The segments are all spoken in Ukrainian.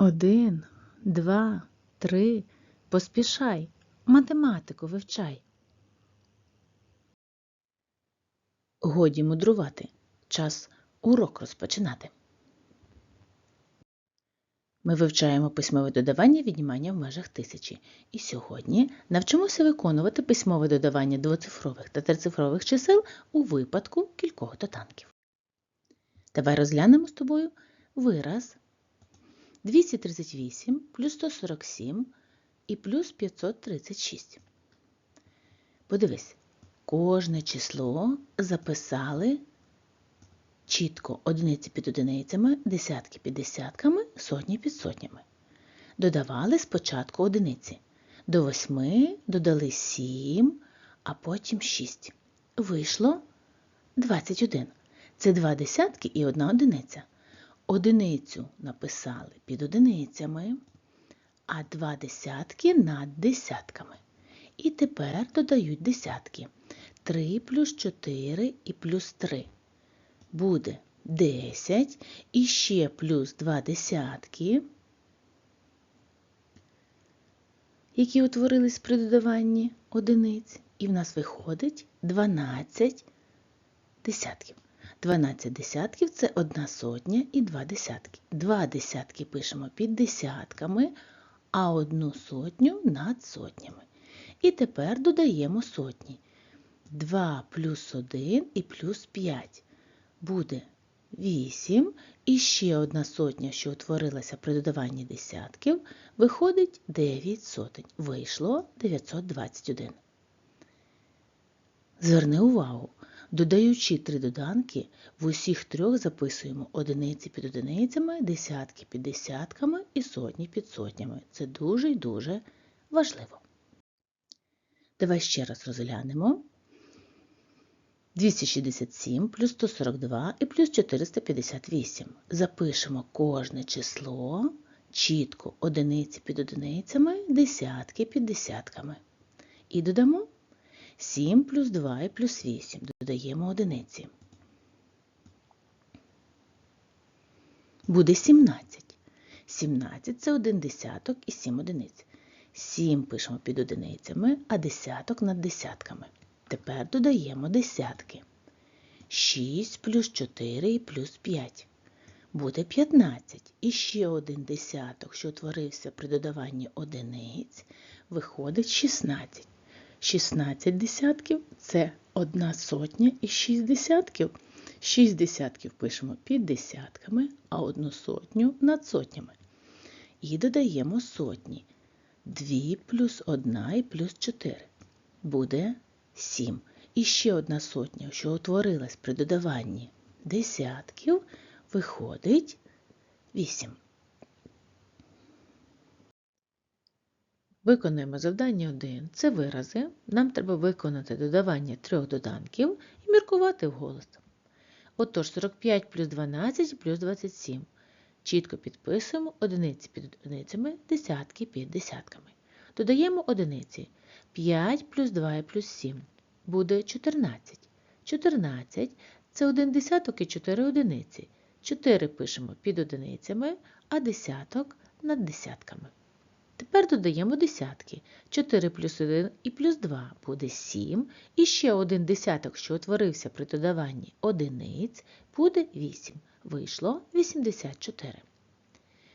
Один, два, три. Поспішай. Математику вивчай. Годі мудрувати. Час урок розпочинати. Ми вивчаємо письмове додавання віднімання в межах тисячі. І сьогодні навчимося виконувати письмове додавання двоцифрових та трицифрових чисел у випадку кількох доданків. Давай розглянемо з тобою вираз 238 плюс 147 і плюс 536. Подивись, кожне число записали чітко одиниці під одиницями, десятки під десятками, сотні під сотнями. Додавали спочатку одиниці. До восьми додали 7, а потім 6. Вийшло 21. Це два десятки і одна одиниця. Одиницю написали під одиницями, а два десятки над десятками. І тепер додають десятки. 3 плюс 4 і плюс 3. Буде 10 і ще плюс 2 десятки, які утворились при додаванні одиниць. І в нас виходить 12 десятків. 12 десятків це одна сотня і два десятки. Два десятки пишемо під десятками, а одну сотню над сотнями. І тепер додаємо сотні. 2 плюс 1 і плюс 5 буде 8. І ще одна сотня, що утворилася при додаванні десятків, виходить 9 сотень. Вийшло 921. Зверни увагу, додаючи три доданки, в усіх трьох записуємо одиниці під одиницями, десятки під десятками і сотні під сотнями. Це дуже і дуже важливо. Давай ще раз розглянемо. 267 плюс 142 і плюс 458. Запишемо кожне число чітко одиниці під одиницями, десятки під десятками. І додамо 7 плюс 2 і плюс 8. Додаємо одиниці. Буде 17. 17 це один десяток і 7 одиниць. 7 пишемо під одиницями, а десяток над десятками. Тепер додаємо десятки. 6 плюс 4 і плюс 5. Буде 15. І ще один десяток, що утворився при додаванні одиниць, виходить 16. 16 десятків це одна сотня і 6 десятків. 6 десятків пишемо під десятками, а одну сотню над сотнями. І додаємо сотні. 2 плюс 1 і плюс 4. Буде 7. І ще одна сотня, що утворилась при додаванні десятків, виходить 8. Виконуємо завдання 1. Це вирази. Нам треба виконати додавання трьох доданків і міркувати вголос. Отож, 45 плюс 12 плюс 27. Чітко підписуємо одиниці під одиницями, десятки під десятками. Додаємо одиниці. 5 плюс 2 і плюс 7 буде 14. 14 це один десяток і 4 одиниці. 4 пишемо під одиницями, а десяток над десятками. Тепер додаємо десятки. 4 плюс 1 і плюс 2 буде 7. І ще один десяток, що утворився при додаванні одиниць, буде 8. Вийшло 84.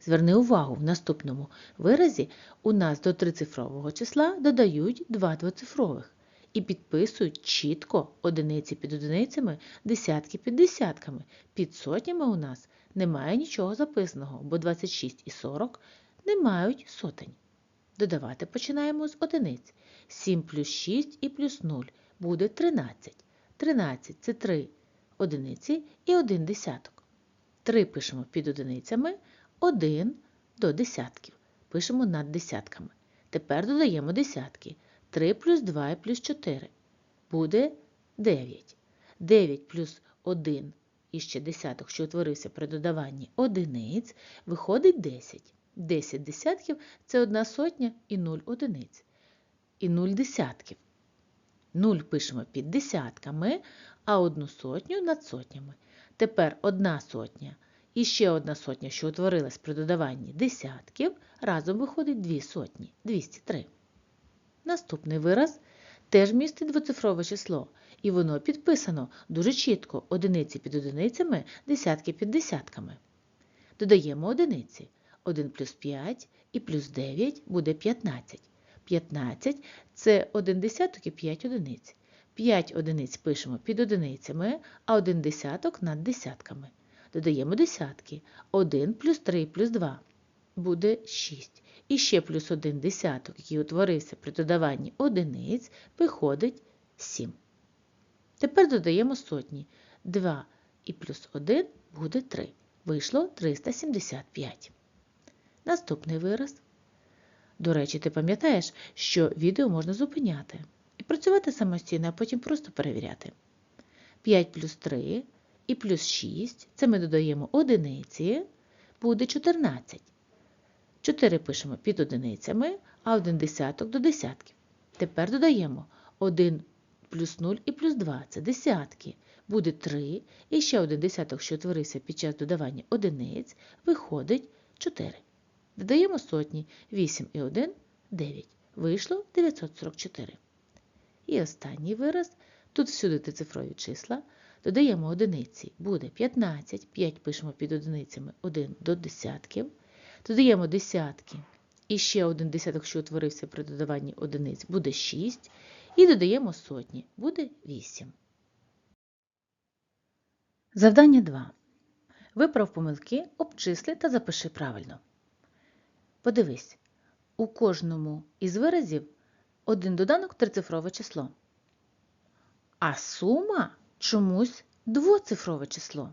Зверни увагу, в наступному виразі у нас до трицифрового числа додають два двоцифрових і підписують чітко одиниці під одиницями, десятки під десятками. Під сотнями у нас немає нічого записаного, бо 26 і 40 не мають сотень. Додавати починаємо з одиниць. 7 плюс 6 і плюс 0 буде 13. 13 це 3 одиниці і 1 десяток. 3 пишемо під одиницями, 1 до десятків. Пишемо над десятками. Тепер додаємо десятки. 3 плюс 2 і плюс 4 буде 9. 9 плюс 1 і ще десяток, що утворився при додаванні одиниць, виходить 10. 10 десятків це одна сотня і 0 одиниць. І 0 десятків. 0 пишемо під десятками, а одну сотню над сотнями. Тепер одна сотня і ще одна сотня, що утворилась при додаванні десятків, разом виходить дві сотні 203. Наступний вираз теж містить двоцифрове число, і воно підписано дуже чітко одиниці під одиницями, десятки під десятками. Додаємо одиниці. 1 плюс 5 і плюс 9 буде 15. 15 – це 1 десяток і 5 одиниць. 5 одиниць пишемо під одиницями, а 1 десяток над десятками. Додаємо десятки. 1 плюс 3 плюс 2 буде 6. І ще плюс 1 десяток, який утворився при додаванні одиниць, виходить 7. Тепер додаємо сотні. 2 і плюс 1 буде 3. Вийшло 375. Наступний вираз. До речі, ти пам'ятаєш, що відео можна зупиняти і працювати самостійно, а потім просто перевіряти. 5 плюс 3 і плюс 6 це ми додаємо одиниці, буде 14. 4 пишемо під одиницями, а 1 десяток до десятків. Тепер додаємо 1 плюс 0 і плюс 2 це десятки. Буде 3, і ще один десяток, що утворився під час додавання одиниць, виходить 4. Додаємо сотні 8 і 1 9. Вийшло 944. І останній вираз. Тут всюди цифрові числа. Додаємо одиниці. Буде 15, 5 пишемо під одиницями 1 до десятків. Додаємо десятки. І ще один десяток, що утворився при додаванні одиниць, буде 6. І додаємо сотні, буде 8. Завдання 2. Виправ помилки, обчисли та запиши правильно. Подивись, у кожному із виразів один доданок трицифрове число. А сума чомусь двоцифрове число.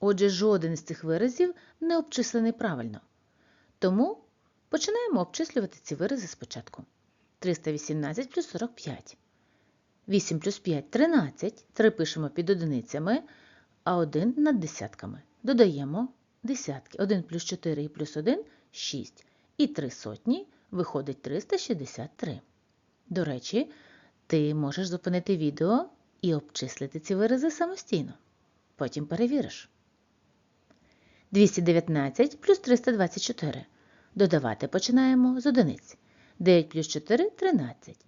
Отже, жоден з цих виразів не обчислений правильно. Тому починаємо обчислювати ці вирази спочатку. 318 плюс 45. 8 плюс 5 13. 3 пишемо під одиницями, а 1 над десятками. Додаємо десятки. 1 плюс 4 і плюс 1 6. І 3 сотні виходить 363. До речі, ти можеш зупинити відео і обчислити ці вирази самостійно. Потім перевіриш. 219 плюс 324. Додавати починаємо з одиниць. 9 плюс 4 13.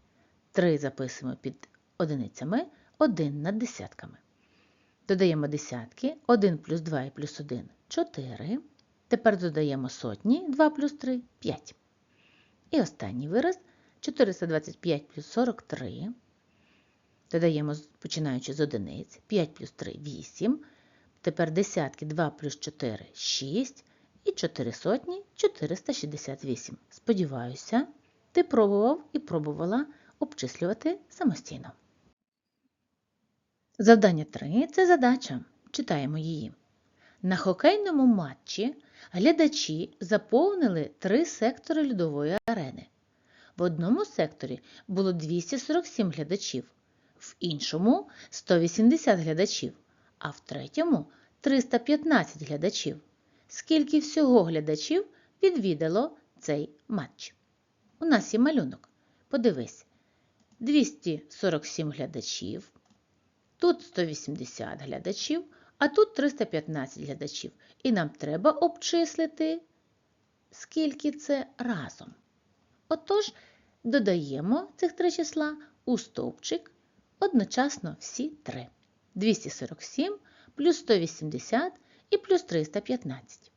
3 записуємо під одиницями, 1 над десятками. Додаємо десятки, 1 плюс 2 і плюс 1 4. Тепер додаємо сотні, 2 плюс 3 5. І останній вираз 425 плюс 43. Додаємо, починаючи з одиниць, 5 плюс 3 8. Тепер десятки 2 плюс 4 6. І 4 сотні 468. Сподіваюся, ти пробував і пробувала обчислювати самостійно. Завдання 3 це задача. Читаємо її. На хокейному матчі глядачі заповнили три сектори льодової арени. В одному секторі було 247 глядачів, в іншому 180 глядачів, а в третьому 315 глядачів. Скільки всього глядачів відвідало цей матч? У нас є малюнок. Подивись, 247 глядачів, тут 180 глядачів, а тут 315 глядачів. І нам треба обчислити, скільки це разом. Отож, додаємо цих три числа у стовпчик одночасно всі три. 247 плюс 180 і плюс 315.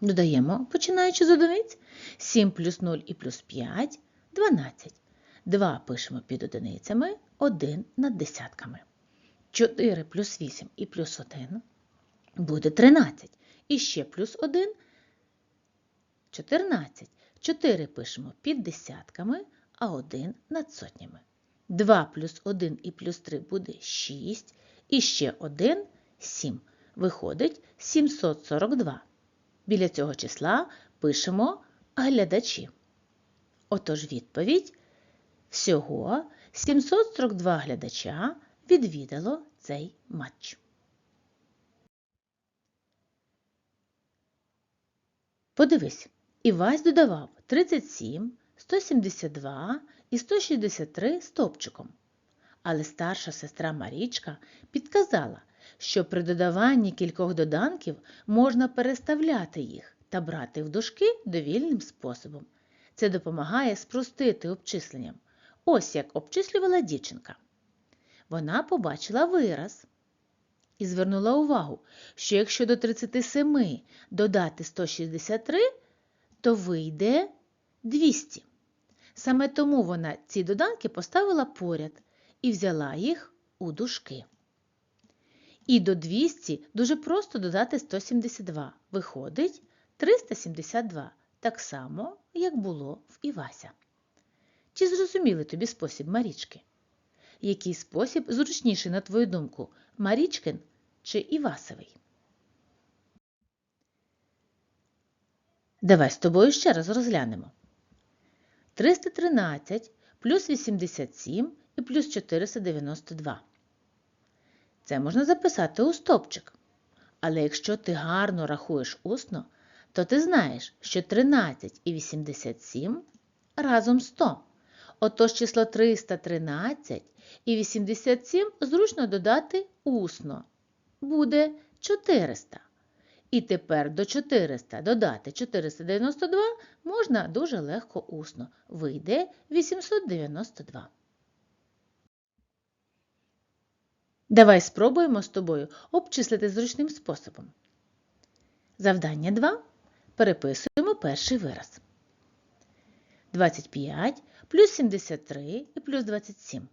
Додаємо, починаючи з одиниць, 7 плюс 0 і плюс 5 12. 2 пишемо під одиницями, 1 над десятками. 4 плюс 8 і плюс 1 буде 13. І ще плюс 1 14. 4 пишемо під десятками, а 1 над сотнями. 2 плюс 1 і плюс 3 буде 6. І ще 1 7. Виходить 742. Біля цього числа пишемо глядачі. Отож відповідь всього 742 глядача відвідало цей матч. Подивись, Івась додавав 37, 172 і 163 стопчиком. Але старша сестра Марічка підказала, що при додаванні кількох доданків можна переставляти їх та брати в дужки довільним способом. Це допомагає спростити обчисленням. Ось як обчислювала дівчинка. Вона побачила вираз і звернула увагу, що якщо до 37 додати 163, то вийде 200. Саме тому вона ці доданки поставила поряд і взяла їх у дужки. І до 200 дуже просто додати 172. Виходить 372, так само, як було в Івася. Чи зрозуміли тобі спосіб Марічки? Який спосіб зручніший, на твою думку, Марічкин чи Івасовий? Давай з тобою ще раз розглянемо. 313 плюс 87 і плюс 492. Це можна записати у стопчик. Але якщо ти гарно рахуєш усно, то ти знаєш, що 13 і 87 разом 100. Отож число 313 і 87 зручно додати усно. Буде 400. І тепер до 400 додати 492 можна дуже легко усно. Вийде 892. Давай спробуємо з тобою обчислити зручним способом. Завдання 2. Переписуємо перший вираз. 25 плюс 73 і плюс 27.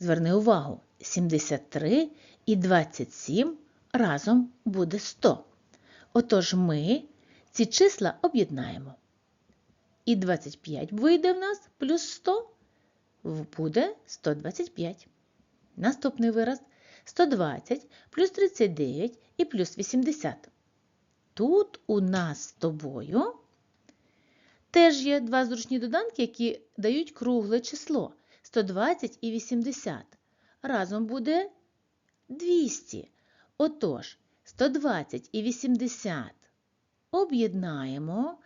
Зверни увагу, 73 і 27 разом буде 100. Отож ми ці числа об'єднаємо. І 25 вийде в нас плюс 100 буде 125. Наступний вираз 120 плюс 39 і плюс 80. Тут у нас з тобою теж є два зручні доданки, які дають кругле число 120 і 80. Разом буде 200. Отож, 120 і 80 об'єднаємо,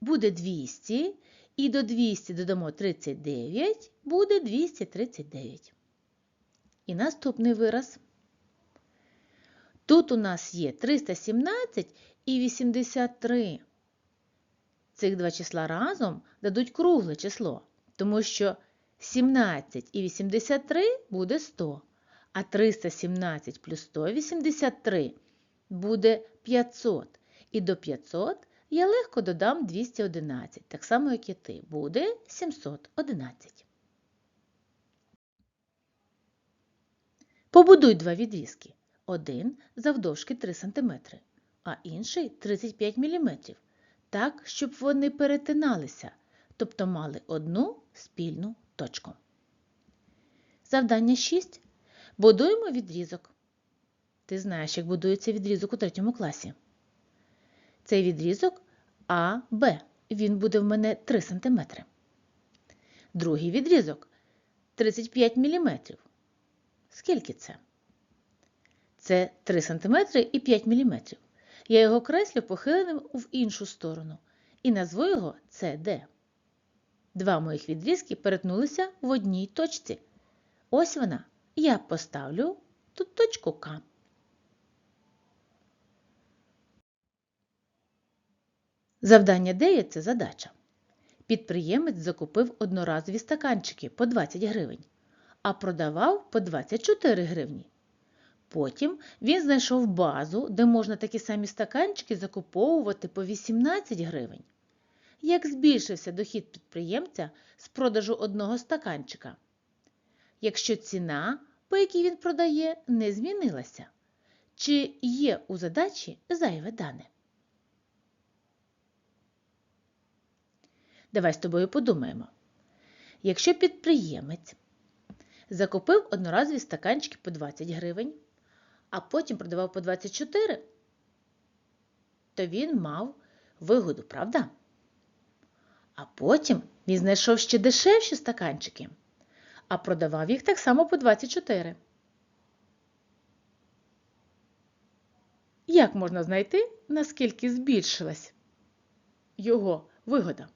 буде 200, і до 200 додамо 39, буде 239. І наступний вираз. Тут у нас є 317 і 83. Цих два числа разом дадуть кругле число, тому що 17 і 83 буде 100, а 317 плюс 183 буде 500. І до 500 я легко додам 211, так само, як і ти, буде 711. Побудуй два відрізки. Один завдовжки 3 см, а інший 35 мм, так, щоб вони перетиналися, тобто мали одну спільну точку. Завдання 6. Будуємо відрізок. Ти знаєш, як будується відрізок у третьому класі. Цей відрізок АБ. Він буде в мене 3 см. Другий відрізок 35 мм. Скільки це? Це 3 см і 5 мм. Я його креслю похиленим в іншу сторону і назву його CD. Два моїх відрізки перетнулися в одній точці. Ось вона. Я поставлю тут точку К. Завдання 9 – це задача. Підприємець закупив одноразові стаканчики по 20 гривень, а продавав по 24 гривні. Потім він знайшов базу, де можна такі самі стаканчики закуповувати по 18 гривень. Як збільшився дохід підприємця з продажу одного стаканчика? Якщо ціна, по якій він продає, не змінилася, чи є у задачі зайве дане? Давай з тобою подумаємо. Якщо підприємець закупив одноразові стаканчики по 20 гривень, а потім продавав по 24, то він мав вигоду, правда? А потім він знайшов ще дешевші стаканчики, а продавав їх так само по 24. Як можна знайти, наскільки збільшилась його вигода?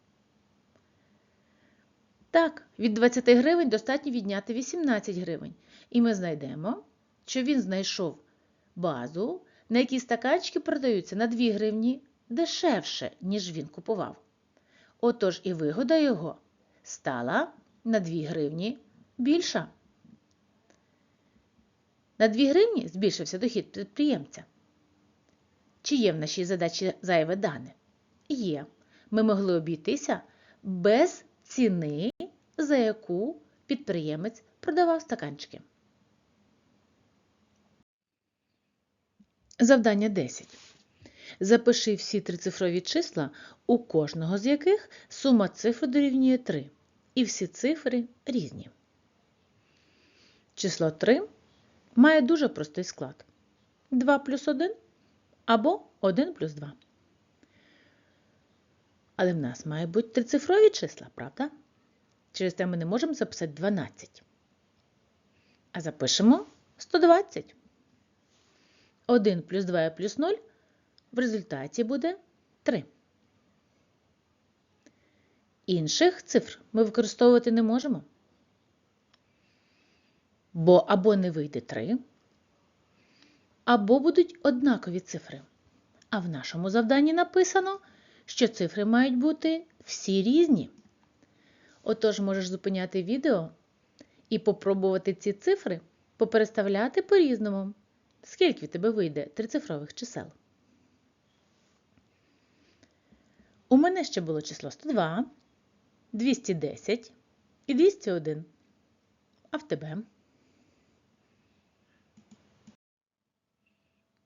Так, від 20 гривень достатньо відняти 18 гривень. І ми знайдемо, що він знайшов базу, на якій стаканчики продаються на 2 гривні дешевше, ніж він купував. Отож і вигода його стала на 2 гривні більша. На 2 гривні збільшився дохід підприємця. Чи є в нашій задачі зайве дане? Є. Ми могли обійтися без ціни, за яку підприємець продавав стаканчики. Завдання 10. Запиши всі трицифрові числа, у кожного з яких сума цифр дорівнює 3. І всі цифри різні. Число 3 має дуже простий склад. 2 плюс 1 або 1 плюс 2. Але в нас мають бути трицифрові числа, правда? Через те ми не можемо записати 12. А запишемо 120. 1 плюс 2 плюс 0 в результаті буде 3. Інших цифр ми використовувати не можемо. Бо або не вийде 3, або будуть однакові цифри. А в нашому завданні написано, що цифри мають бути всі різні. Отож, можеш зупиняти відео і попробувати ці цифри попереставляти по-різному. Скільки в тебе вийде трицифрових чисел? У мене ще було число 102, 210 і 201. А в тебе?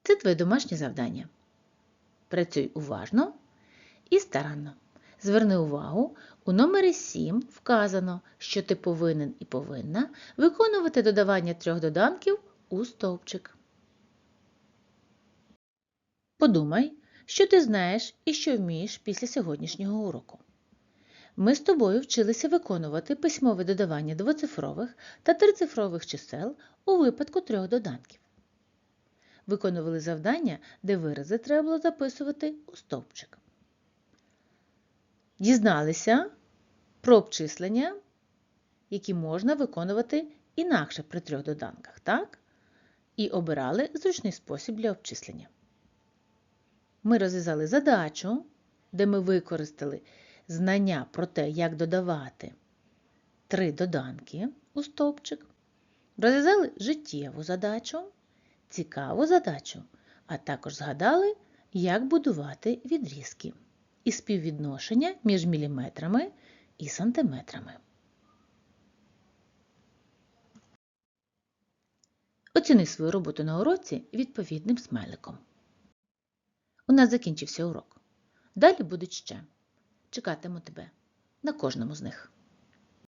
Це твоє домашнє завдання. Працюй уважно і старанно. Зверни увагу, у номері 7 вказано, що ти повинен і повинна виконувати додавання трьох доданків у стовпчик. Подумай, що ти знаєш і що вмієш після сьогоднішнього уроку. Ми з тобою вчилися виконувати письмове додавання двоцифрових та трицифрових чисел у випадку трьох доданків. Виконували завдання, де вирази треба було записувати у стовпчик. Дізналися про обчислення, які можна виконувати інакше при трьох доданках, так? І обирали зручний спосіб для обчислення. Ми розв'язали задачу, де ми використали знання про те, як додавати три доданки у стовпчик. Розв'язали життєву задачу, цікаву задачу, а також згадали, як будувати відрізки і співвідношення між міліметрами і сантиметрами. Оціни свою роботу на уроці відповідним смайликом. У нас закінчився урок. Далі будуть ще. Чекатиму тебе на кожному з них.